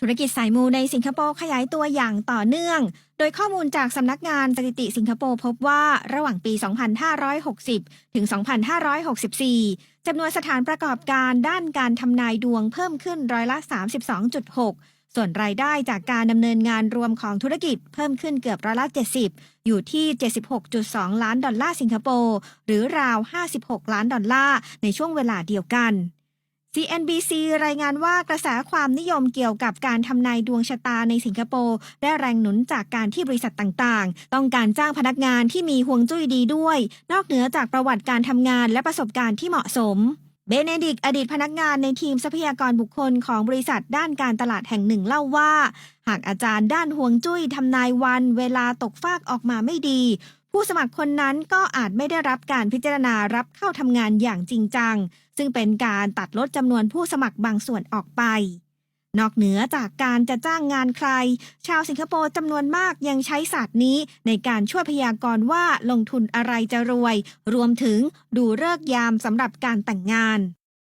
ธุรกิจสายมูในสิงคโปร์ขยายตัวอย่างต่อเนื่อง โดยข้อมูลจากสำนักงานสถิติสิงคโปร์พบว่าระหว่างปี 2560 ถึง 2564 จำนวนสถานประกอบการด้านการทำนายดวงเพิ่มขึ้นร้อยละ 32.6 ส่วนรายได้จากการดำเนินงานรวมของธุรกิจเพิ่มขึ้นเกือบร้อยละ 70 อยู่ที่ 76.2 ล้านดอลลาร์สิงคโปร์ หรือราว 56 ล้านดอลลาร์ในช่วงเวลาเดียวกัน CNBC รายงานว่ากระแสความนิยมเกี่ยวกับการทำนายดวงชะตาในสิงคโปร์ได้แรงหนุนจากการที่บริษัทต่างๆ ต้องการจ้างพนักงานที่มีห่วงจุ้ยดีด้วย นอกเหนือจากประวัติการทำงานและประสบการณ์ที่เหมาะสมเบเนดิกอดีตพนักงานในทีมทรัพยากรบุคคลของบริษัทด้านการตลาดแห่งหนึ่งเล่าว่า หากอาจารย์ด้านห่วงจุ้ยทำนายวันเวลาตกฟากออกมาไม่ดี ผู้สมัครคนนั้นก็อาจไม่ได้รับการพิจารณารับเข้าทำงานอย่างจริงจัง ซึ่งเป็นการตัดลดจำนวนผู้สมัครบางส่วนออกไป นอกเหนือจากการจะจ้างงานใคร ชาวสิงคโปร์จำนวนมากยังใช้ศาสตร์นี้ในการช่วยพยากรณ์ว่าลงทุนอะไรจะรวย รวมถึงดูเลิกยามสำหรับการแต่งงาน